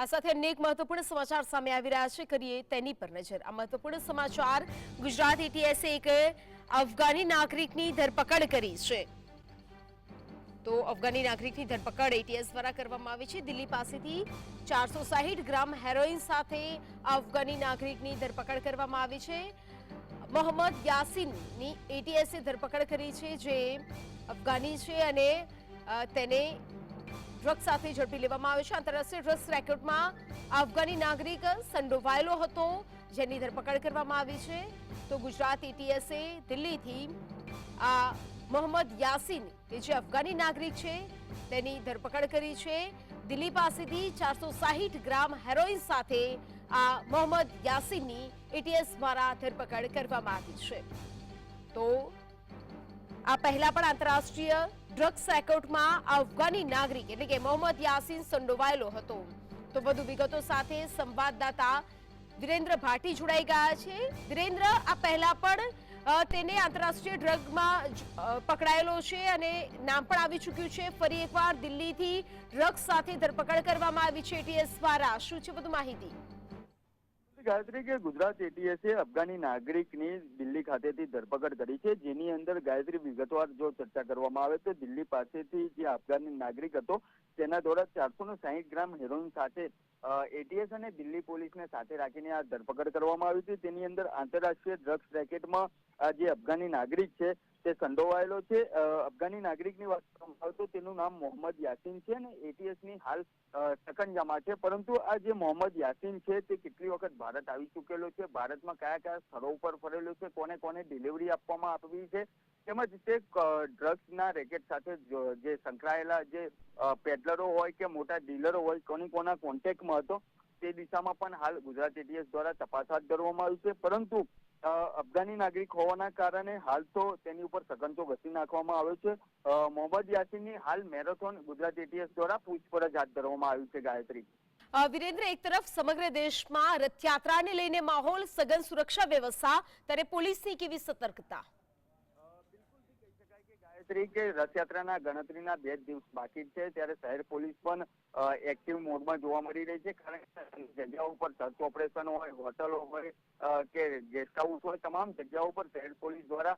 આ સાથે અનેક મહત્વપૂર્ણ સમાચાર સામે આવી રહ્યા છે. કરીએ તેની પર નજર. આ મહત્વપૂર્ણ સમાચાર ગુજરાત એટીએસે એક અફઘાની નાગરિકની ધરપકડ કરી છે. તો અફઘાની નાગરિકની ધરપકડ એટીએસ દ્વારા કરવામાં આવી છે. દિલ્હી પાસેથી ચારસો ગ્રામ હેરોઇન સાથે અફઘાની નાગરિકની ધરપકડ કરવામાં આવી છે. મોહમ્મદ યાસીનની એટીએસે ધરપકડ કરી છે, જે અફઘાની છે અને તેને ડ્રગ્સ સાથે ઝડપી લેવામાં આવ્યો છે. આંતરરાષ્ટ્રીય ડ્રગ્સ રેકેટમાં અફઘાની નાગરિક સંડોવાયેલો હતો, જેની ધરપકડ કરવામાં આવી છે. તો ગુજરાત એટીએસે દિલ્હીથી આ મોહમ્મદ યાસીન, કે જે અફઘાની નાગરિક છે, તેની ધરપકડ કરી છે. દિલ્હી પાસેથી ચારસો ગ્રામ હેરોઇન સાથે આ મોહમ્મદ યાસીનની એટીએસ દ્વારા ધરપકડ કરવામાં આવી છે. તો આ પહેલા પણ આંતરરાષ્ટ્રીય ડ્રગ્સ એકાઉન્ટમાં અફઘાની નાગરિક, એટલે કે મોહમ્મદ યાસીન સંડોવાયેલો હતો. તો વધુ વિગતો સાથે સંવાદદાતા વિરેન્દ્ર ભાટી જોડાઈ ગયા છે. વિરેન્દ્ર, આ પહેલા પણ તેને આંતરરાષ્ટ્રીય ડ્રગમાં પકડાયેલો છે અને નામ પણ આવી ચૂક્યું છે. ફરી એકવાર દિલ્હીથી ડ્રગ્સ સાથે ધરપકડ કરવામાં આવી છે. એટીએસ દ્વારા. શું છે વધુ માહિતી? ગાયત્રી કે ગુજરાત એટીએસે અફઘાની નાગરિકની દિલ્હી ખાતેથી ધરપકડ કરી છે. જેની અંદર ગાયત્રી વિગતવાર જો ચર્ચા કરવામાં આવે તો દિલ્હી પાસેથી જે અફઘાની નાગરિક હતો, તેના દ્વારા ચારસો ને સાહીઠ ગ્રામ હેરોઇન સાથે એટીએસ અને દિલ્હી પોલીસને સાથે રાખીને આ ધરપકડ કરવામાં આવી હતી તેની અંદર આંતરરાષ્ટ્રીય ડ્રગ્સ રેકેટમાં જે અફઘાની નાગરિક છે તે સંડોવાયેલો છે અફઘાની નાગરિકની વાત કરવામાં આવે તો તેનું નામ મોહમ્મદ યાસીન છે અને એટીએસની હાલ સકંજામાં છે. પરંતુ આ જે મોહમ્મદ યાસીન છે તે કેટલી વખત ભારત આવી ચૂકેલો છે? ભારતમાં કયા કયા સ્થળો ઉપર ફરેલો છે? કોને કોને ડિલિવરી આપવામાં આવી છે? તેમજ તે ડ્રગ્સના રેકેટ સાથે જે સંકળાયેલા જે પેડલરો હોય કે મોટા ડીલરો હોય, કોની કોના કોન્ટેક્ટમાં હતો, તે દિશામાં પણ હાલ ગુજરાત એટીએસ દ્વારા તપાસ હાથ ધરવામાં આવી છે. પરંતુ અફઘાની નાગરિક હોવાના કારણે હાલ તો તેની ઉપર સઘનતો ઘસી નાખવામાં આવ્યો છે. મોહમ્મદ યાસીનની હાલ મેરેથોન ગુજરાત એટીએસ દ્વારા પૂછપરછ હાથ ધરવામાં આવી છે ગાયત્રી. વિરેન્દ્ર, એક તરફ સમગ્ર દેશમાં રથયાત્રાને લઈને માહોલ, સઘન સુરક્ષા વ્યવસ્થા, ત્યારે પોલીસની કેવી સતર્કતા? ગાયત્રી કે રથયાત્રાના ગણતરીના બે દિવસ બાકી છે. ત્યારે શહેર પોલીસ પણ એક્ટિવ મોડમાં જોવા મળી રહી છે. કારણ કે જગ્યાઓ ઉપર સર્ચ ઓપરેશન હોય હોટલો હોય કે ગેસ્ટ હાઉસ હોય, તમામ જગ્યાઓ પર શહેર પોલીસ દ્વારા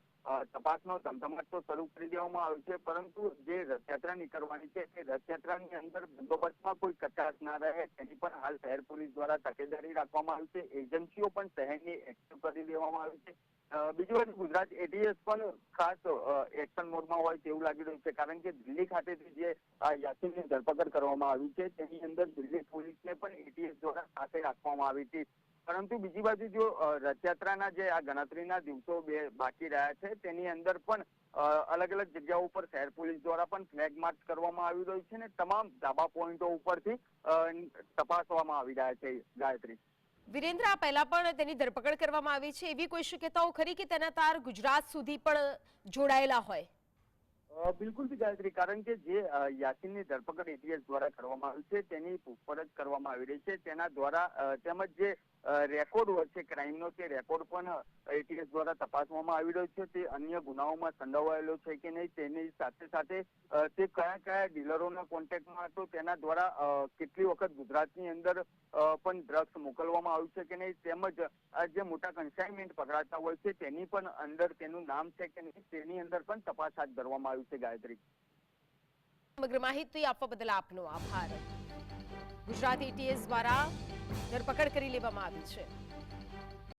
તપાસનો ધમધમાટ તો શરૂ કરી દેવામાં આવ્યો છે. પરંતુ જે રથયાત્રા નીકળવાની છે તે રથયાત્રાની અંદર બંદોબસ્તમાં કોઈ કચાશ ના રહે. તેની પણ હાલ શહેર પોલીસ દ્વારા તકેદારી રાખવામાં આવી છે. એજન્સીઓ પણ શહેરની એક્ટિવ કરી દેવામાં આવી છે. બીજી બાજુ ગુજરાત એટીએસ પણ ખાસ એક્શન મોડમાં હોય તેવું લાગી રહ્યું છે. કારણ કે દિલ્હી ખાતેથી જે આ યાસીનની ધરપકડ કરવામાં આવી છે, તેની અંદર દિલ્હી પોલીસને પણ એટીએસ દ્વારા સાથે રાખવામાં આવી હતી. પરંતુ બીજી બાજુ જો રથયાત્રાના જે આ ગણતરીના દિવસો બે બાકી રહ્યા છે, તેની અંદર પણ અલગ અલગ જગ્યાઓ ઉપર શહેર પોલીસ દ્વારા પણ ફ્લેગ માર્ચ કરવામાં આવી રહ્યું છે ને તમામ ધાબા પોઈન્ટો ઉપરથી તપાસવામાં આવી રહ્યા છે ગાયત્રી. વિરેન્દ્ર, આ પહેલા પણ તેની ધરપકડ કરવામાં આવી છે. એવી કોઈ શક્યતાઓ ખરી કે તેના તાર ગુજરાત સુધી પણ જોડાયેલા હોય? બિલકુલથી ગાયત્રી, કારણ કે જે યાસીનની ધરપકડ એટીએસ દ્વારા કરવામાં આવી છે, તેની પૂછપરછ કરવામાં આવી રહી છે. તેના દ્વારા તેમજ જે રેકોર્ડ છે, ક્રાઇમનો તે રેકોર્ડ પણ એટીએસ દ્વારા તપાસવામાં આવી રહ્યો છે. તે અન્ય ગુનાઓમાં સંડોવાયેલો છે કે નહીં, તેની સાથે સાથે તે કયા કયા ડીલરોના કોન્ટેક્ટમાં હતો, તેના દ્વારા કેટલી વખત ગુજરાતની અંદર પણ ડ્રગ્સ મોકલવામાં આવ્યું છે કે નહીં, તેમજ જે મોટા કન્સાઇનમેન્ટ પકડાતા હોય છે, તેની પણ અંદર તેનું નામ છે કે નહીં, તેની અંદર પણ તપાસ હાથ ધરવામાં આવી છે ગાયત્રી. સમગ્ર માહિતી આપવા બદલ આપનો આભાર. ગુજરાત એટીએસ દ્વારા ધરપકડ કરી લેવામાં આવી છે.